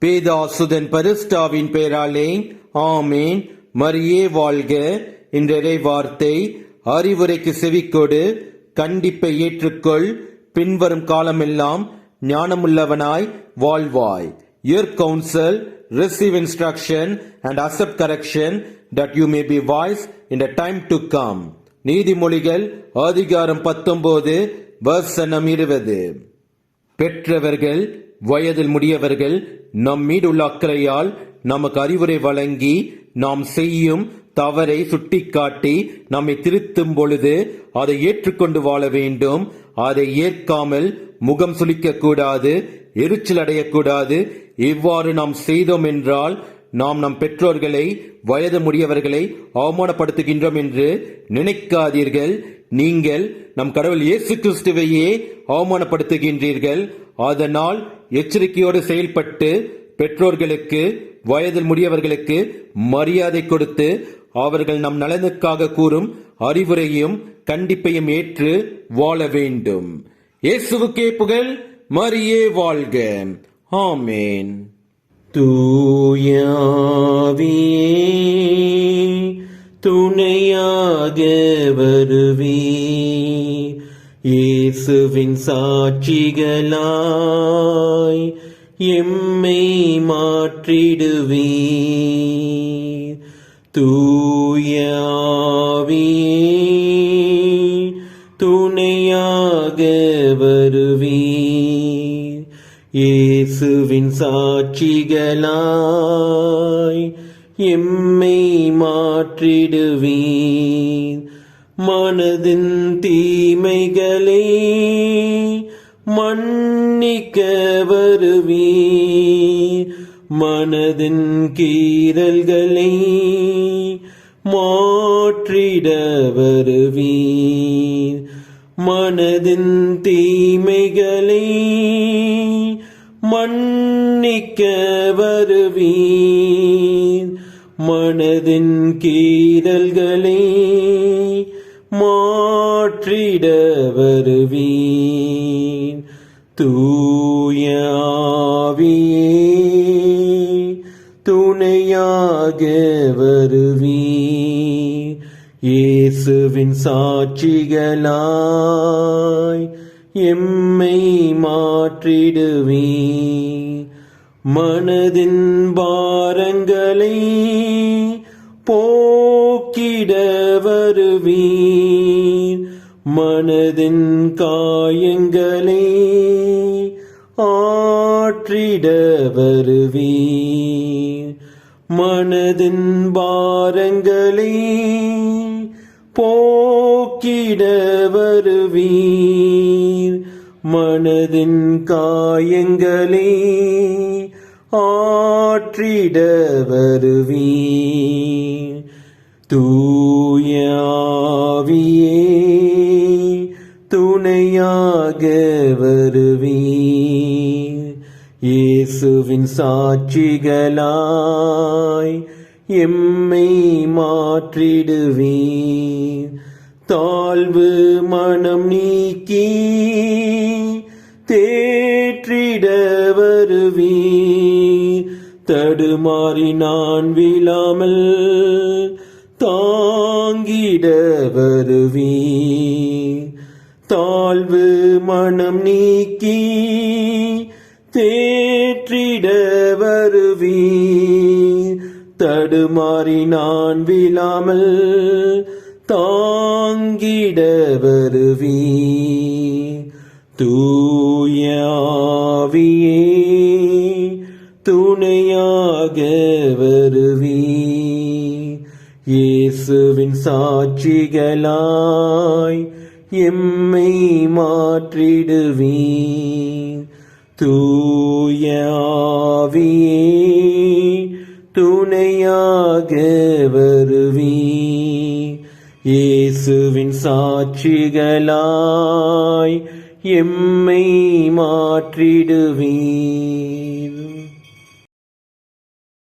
பேதாசுதன் பரிஸ்டாவின் பெயராலே ஆமேன். மரியே வாழ்க. இன்றைய வார்த்தை அறிவுரைக்கு செவிக்கொடு கண்டிப்பை ஏற்றுக்கொள் பின்வரும் காலமெல்லாம் ஞானமுள்ளவனாய் வாழ்வாய். Your counsel, receive instruction and accept correction that you may be wise in the time to come. நீதிமொழிகள் அதிகாரம் பத்தொன்பது வசனம் இருபது. பெற்றவர்கள் வயதில் முடியவர்கள் நம் மீது உள்ள அக்கறையால் நமக்கு அறிவுரை வழங்கி நாம் செய்யும் தவறை சுட்டிக்காட்டி நம்மை திருத்தும் பொழுது அதை ஏற்றுக்கொண்டு வாழ வேண்டும். அதை ஏற்காமல் முகம் சுழிக்கக்கூடாது எரிச்சல் அடையக்கூடாது. இவ்வாறு நாம் செய்தோம் என்றால் நாம் நம் பெற்றோர்களை வயது முடியவர்களை அவமானப்படுத்துகின்றோம் என்று நினைக்காதீர்கள். நீங்கள் நம் கடவுள் இயேசு கிறிஸ்துவையே அவமானப்படுத்துகின்றீர்கள். அதனால் எச்சரிக்கையோடு செயல்பட்டு பெற்றோர்களுக்கு வயதில் முடியவர்களுக்கு மரியாதை கொடுத்து அவர்கள் நம் நலனுக்காக கூறும் அறிவுரையும் கண்டிப்பையும் ஏற்று வாழ வேண்டும். இயேசுவுக்கே புகழ் மரியே வாழ்க. ஆமேன். தூயாவியே துணையாக வருவே. இயேசுவின் சாட்சிகளாய் எம்மை மாற்றிடுவீர். தூயாவியே துணையாக வருவீர். இயேசுவின் சாட்சிகளாய் எம்மை மாற்றிடுவீர். மனதின் தீமைகள் மன்னிக்க வருவீ மனதின் கீறல்களை மாற்றிட வருவீர். மனதின் தீமைகளை மன்னிக்க வருவீர். மனதின் கீறல்களை மாற்றிட வருவீர். தூயாவியே துணையாக வருவீ இயேசுவின் சாட்சிகளாய் எம்மை மாற்றிடுவீ மனதின் பாரங்களை போக்கிட வருவீர். மனதின் காயங்கள் ஆற்றிட வருவீர். மனதின் பாரங்களை போக்கிட வருவீர். மனதின் காயங்களை ஆற்றிட வருவீர். தூயாவியே துணையாக வருவீர். இயேசுவின் சாட்சிகளாய் எம்மை மாற்றிடுவீர். தாழ்வு மனம் நீக்கி தேற்றிட வருவீர். தடுமாறி நான் விழாமல் தாங்கிட வருவீர். தாழ்வு மனம் நீக்கி தே தேற்றிட வருவீர். தடுமாறி நான் விழாமல் தாங்கிட வருவீர். தூயாவியே துணையாக வருவீர். இயேசுவின் சாட்சிகளாய் எம்மை மாற்றிடுவீர். ஆவியே துணையாக வருவீர். இயேசுவின் சாட்சிகளாய் எம்மை மாற்றிடுவீர்.